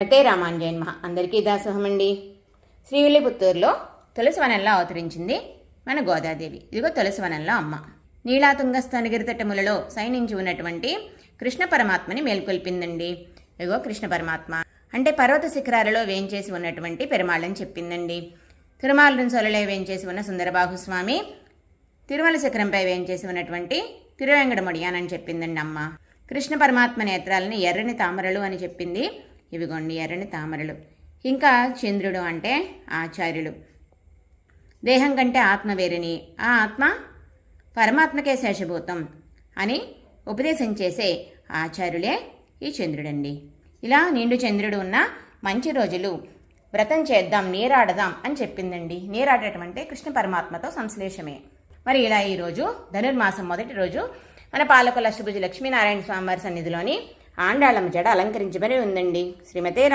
అయితే రామాంజయన్ మహా అందరికీ దాసోహమండి. శ్రీవిల్లిపుత్తూరులో తులసి వనంలో అవతరించింది మన గోదాదేవి. ఇదిగో తులసి వనంలో అమ్మ. నీలాతుంగ స్తనగిరితటములలో సైనించి ఉన్నటువంటి కృష్ణ పరమాత్మని మేల్కొల్పిందండి. ఇదిగో కృష్ణ పరమాత్మ. అంటే పర్వత శిఖరాలలో వేంచేసి ఉన్నటువంటి పెరుమాళ్ళని చెప్పిందండి. తిరుమాలను సొలలో వేయించేసి ఉన్న సుందరబాహు స్వామి తిరుమల శిఖరంపై వేంచేసి ఉన్నటువంటి తిరువెంగడమడియానని చెప్పిందండి అమ్మ. కృష్ణ పరమాత్మ నేత్రాలని ఎర్రని తామరలు అని చెప్పింది. ఇవిగోండి ఎర్రని తామరలు. ఇంకా చంద్రుడు అంటే ఆచార్యులు. దేహం కంటే ఆత్మ వేరని ఆ ఆత్మ పరమాత్మకే శేషభూతం అని ఉపదేశం చేసే ఆచార్యులే ఈ చంద్రుడండి. ఇలా నిండు చంద్రుడు ఉన్న మంచి రోజులు వ్రతం చేద్దాం నీరాడదాం అని చెప్పిందండి. నీరాడటం అంటే కృష్ణ పరమాత్మతో సంశ్లేషమే. మరి ఇలా ఈరోజు ధనుర్మాసం మొదటి రోజు మన పాలకుల అష్టభుజి లక్ష్మీనారాయణ స్వామివారి సన్నిధిలోని ఆండాళమ్మ జడ అలంకరించబడి ఉందండి. శ్రీమతే